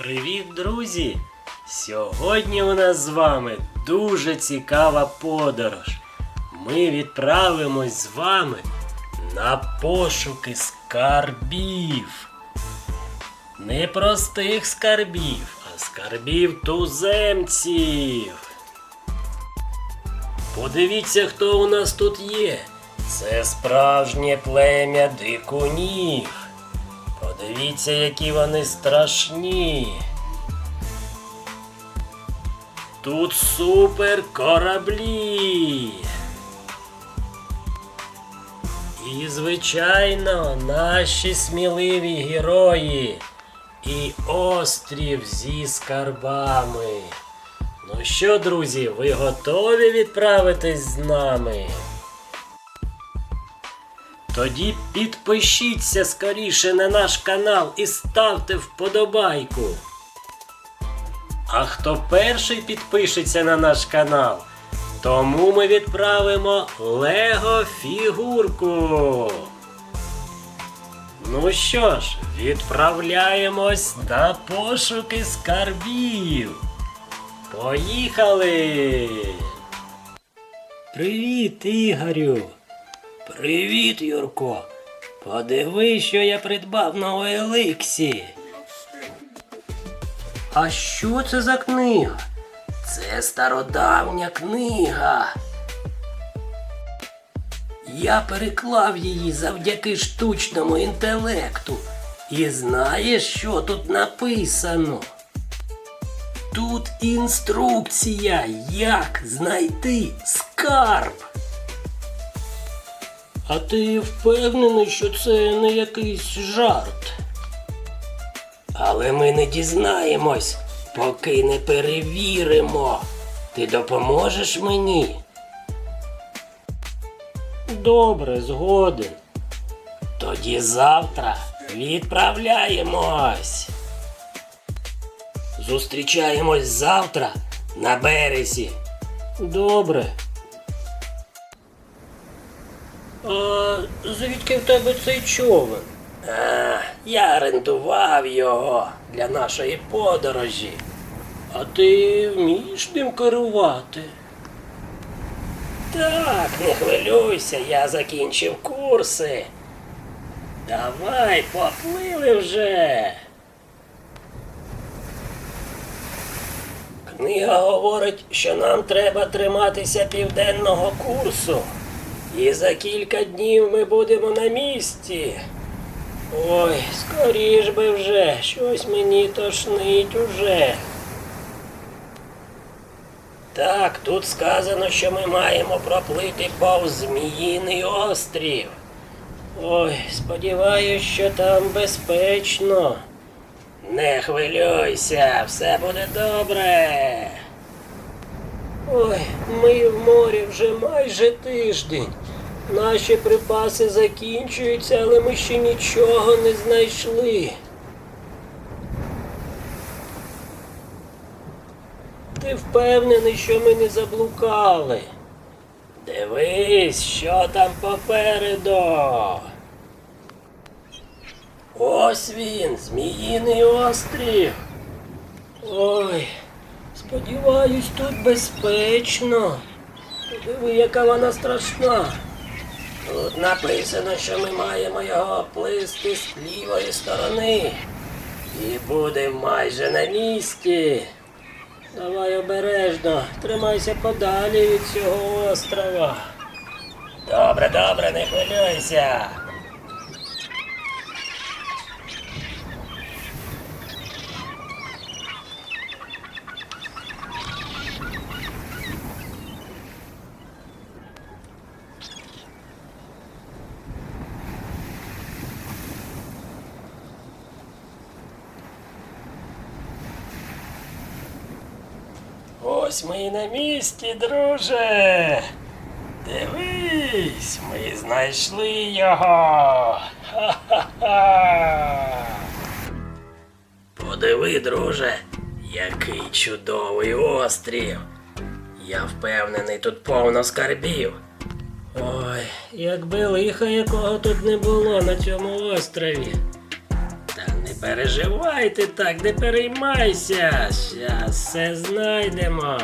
Привіт, друзі! Сьогодні у нас з вами дуже цікава подорож. Ми відправимось з вами на пошуки скарбів. Не простих скарбів, а скарбів туземців. Подивіться, хто у нас тут є. Це справжнє плем'я дикунів. Подивіться, які вони страшні. Тут супер кораблі. І, звичайно, наші сміливі герої. І острів зі скарбами. Ну що, друзі, ви готові відправитись з нами? Тоді підпишіться скоріше на наш канал і ставте вподобайку. А хто перший підпишеться на наш канал, тому ми відправимо Лего фігурку. Ну що ж, відправляємось на пошуки скарбів. Поїхали! Привіт, Ігорю! Привіт, Юрко! Подивись, що я придбав на Еликсі. А що це за книга? Це стародавня книга. Я переклав її завдяки штучному інтелекту. І знаєш, що тут написано? Тут інструкція, як знайти скарб. А ти впевнений, що це не якийсь жарт? Але ми не дізнаємось, поки не перевіримо. Ти допоможеш мені? Добре, згоден. Тоді завтра відправляємось. Зустрічаємось завтра на березі. Добре. А звідки в тебе цей човен? А, я орендував його для нашої подорожі. А ти вмієш ним керувати? Так, не хвилюйся, я закінчив курси. Давай, поплили вже. Книга говорить, що нам треба триматися південного курсу. І за кілька днів ми будемо на місці. Ой, скоріш би вже, щось мені тошнить уже. Так, тут сказано, що ми маємо проплити повз Зміїний острів. Ой, сподіваюсь, що там безпечно. Не хвилюйся, все буде добре. Ой, ми в морі вже майже тиждень. Наші припаси закінчуються, але ми ще нічого не знайшли. Ти впевнений, що ми не заблукали? Дивись, що там попереду. Ось він, Зміїний острів. Ой, сподіваюсь, тут безпечно. Диви, яка вона страшна. Тут написано, що ми маємо його плисти з лівої сторони. І будемо майже на місці. Давай обережно, тримайся подалі від цього острова. Добре, добре, не хвилюйся. Ось ми і на місці, друже. Дивись, ми знайшли його. Ха-ха-ха. Подиви, друже, який чудовий острів. Я впевнений, тут повно скарбів. Ой, якби лиха якого тут не було на цьому острові. Та не переживайте так, не переймайся. Щас все знайдемо.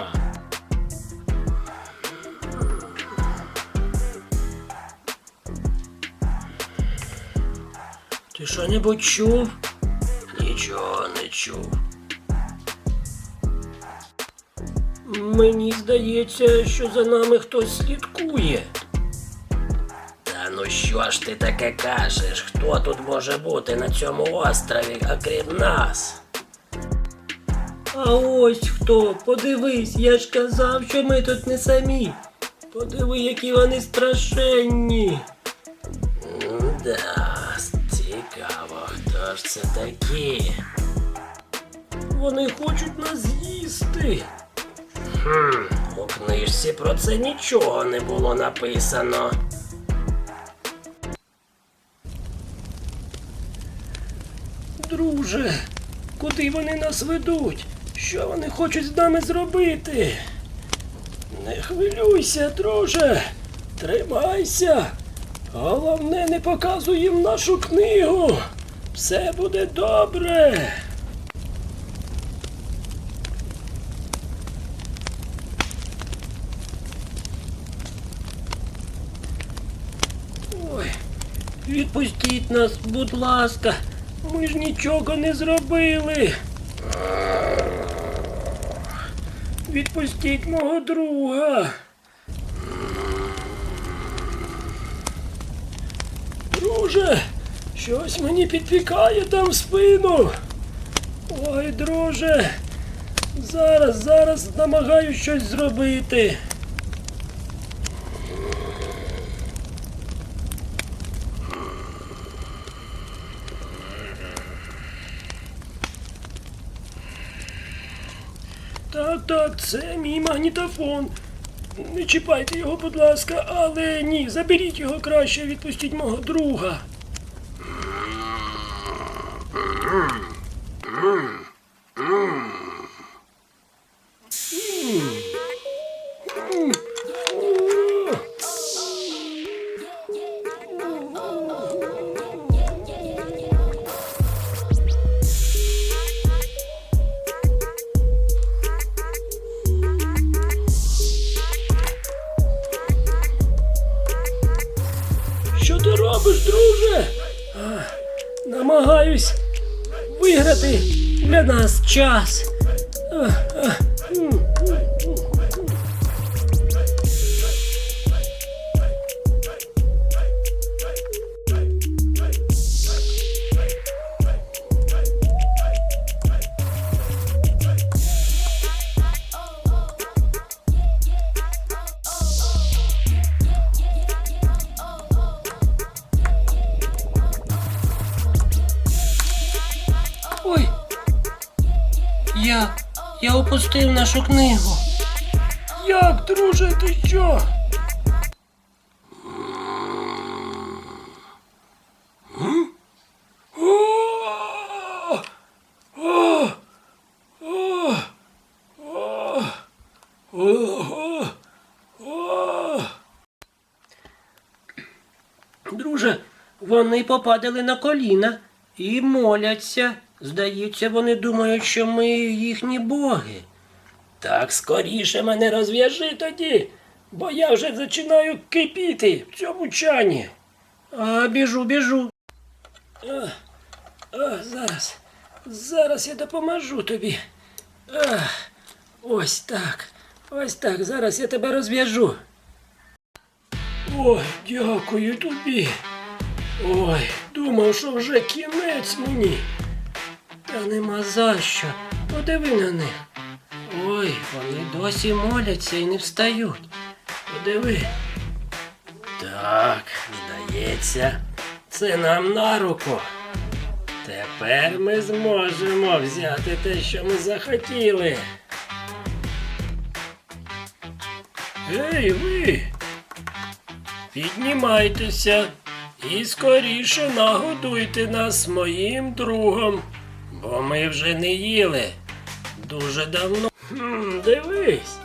Ти що-небудь чув? Нічого не чув. Мені здається, що за нами хтось слідкує. Що ж ти таке кажеш? Хто тут може бути на цьому острові, окрім нас? А ось хто, подивись, я ж казав, що ми тут не самі. Подиви, які вони страшенні. Да, цікаво, хто ж це такі? Вони хочуть нас з'їсти. Хм, у книжці про це нічого не було написано. Друже, куди вони нас ведуть? Що вони хочуть з нами зробити? Не хвилюйся, друже. Тримайся. Головне, не показуй їм нашу книгу. Все буде добре. Ой, відпустіть нас, будь ласка. Ми ж нічого не зробили. Відпустіть мого друга. Друже, щось мені підпікає там в спину. Ой, друже. Зараз, зараз намагаюсь щось зробити. Так, це мій магнітофон. Не чіпайте його, будь ласка, але ні, заберіть його краще, відпустіть мого друга. Нас час. А, а, м, м, м. Ой. Я. Я опустив нашу книгу. Як, друже, ти що? Друже, вони попадали на коліна і моляться. Здається, вони думають, що ми їхні боги. Так скоріше мене розв'яжи тоді, бо я вже починаю кипіти в цьому чані. А, біжу, біжу. А, а, зараз. Зараз я допоможу тобі. А, ось так. Ось так. Зараз я тебе розв'яжу. Ой, дякую тобі. Ой, думав, що вже кінець мені. Та нема за що. Подиви на них. Ой, вони досі моляться і не встають. Подиви. Так, здається, це нам на руку. Тепер ми зможемо взяти те, що ми захотіли. Гей, ви! Піднімайтеся і скоріше нагодуйте нас моїм другом, бо ми вже не їли дуже давно. Хм, дивись,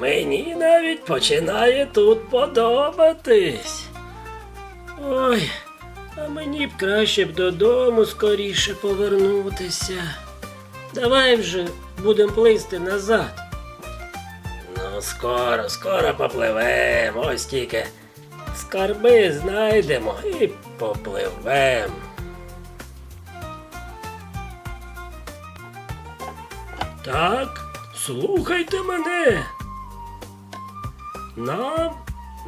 мені навіть починає тут подобатись. Ой, А мені б краще б додому скоріше повернутися. Давай вже будемо плисти назад. Ну, скоро, скоро попливем. Ось тільки скарби знайдемо і попливем. Так, слухайте мене. Нам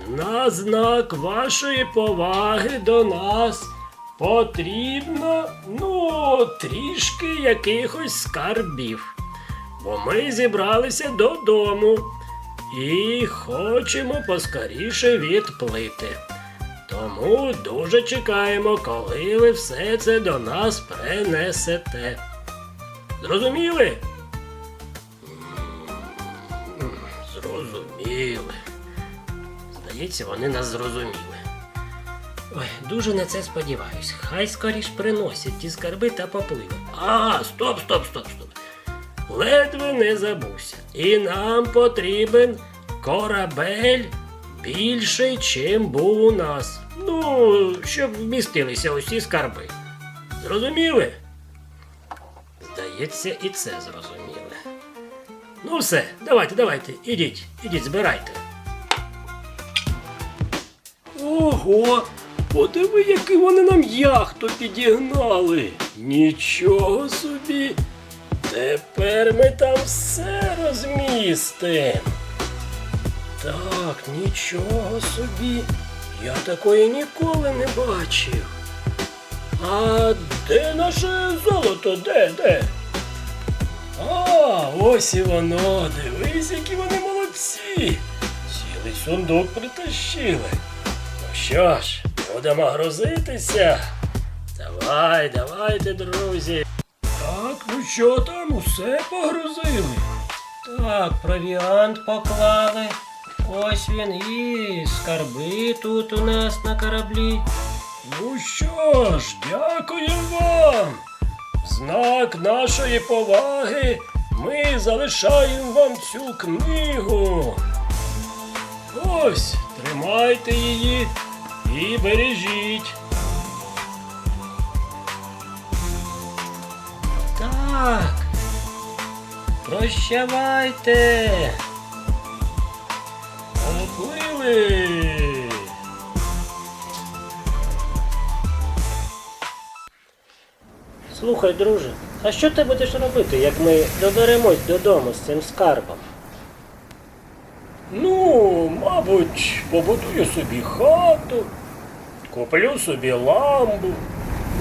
на знак вашої поваги до нас потрібно, ну, трішки якихось скарбів. Бо ми зібралися додому і хочемо поскоріше відплити. Тому дуже чекаємо, коли ви все це до нас принесете. Зрозуміли? Зрозуміли. Здається, вони нас зрозуміли. Ой, дуже на це сподіваюсь. Хай скоріш приносять ті скарби та попливи. А, стоп, стоп, стоп, стоп. Ледве не забувся. І нам потрібен корабель більший, чим був у нас. Ну, щоб вмістилися усі скарби. Зрозуміли? Здається, і це зрозуміли. Ну все, давайте, давайте, ідіть, ідіть, збирайте. Ого, подиви, які вони нам яхту підігнали. Нічого собі. Тепер ми там все розмістимо. Так, нічого собі. Я такої ніколи не бачив. А де наше золото? Де, де? А, ось і воно. Дивись, які вони молодці. Цілий сундук притащили. Ну що ж, будемо грузитися. Давай, давайте, друзі. Так, ну що там, усе погрузили? Так, провіант поклали. Ось він і скарби тут у нас на кораблі. Ну що ж, дякуємо вам. Знак нашої поваги ми залишаємо вам цю книгу. Ось, тримайте її і бережіть. Так. Прощавайте. Поплили. Слухай, друже, а що ти будеш робити, як ми доберемось додому з цим скарбом? Ну, мабуть, побудую собі хату, куплю собі ламбу,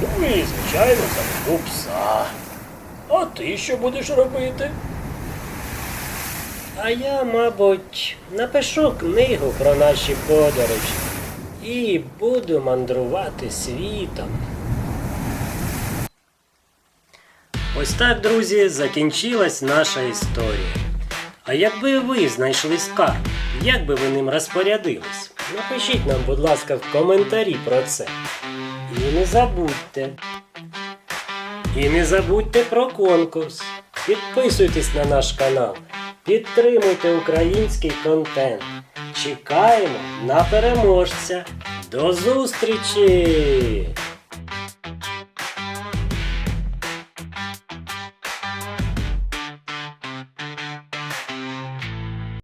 ну і, звичайно, заведу пса. А ти що будеш робити? А я, мабуть, напишу книгу про наші подорожі і буду мандрувати світом. Ось так, друзі, закінчилась наша історія. А якби ви знайшли скарб, як би ви ним розпорядились? Напишіть нам, будь ласка, в коментарі про це. І не забудьте. І не забудьте про конкурс. Підписуйтесь на наш канал, підтримуйте український контент. Чекаємо на переможця. До зустрічі!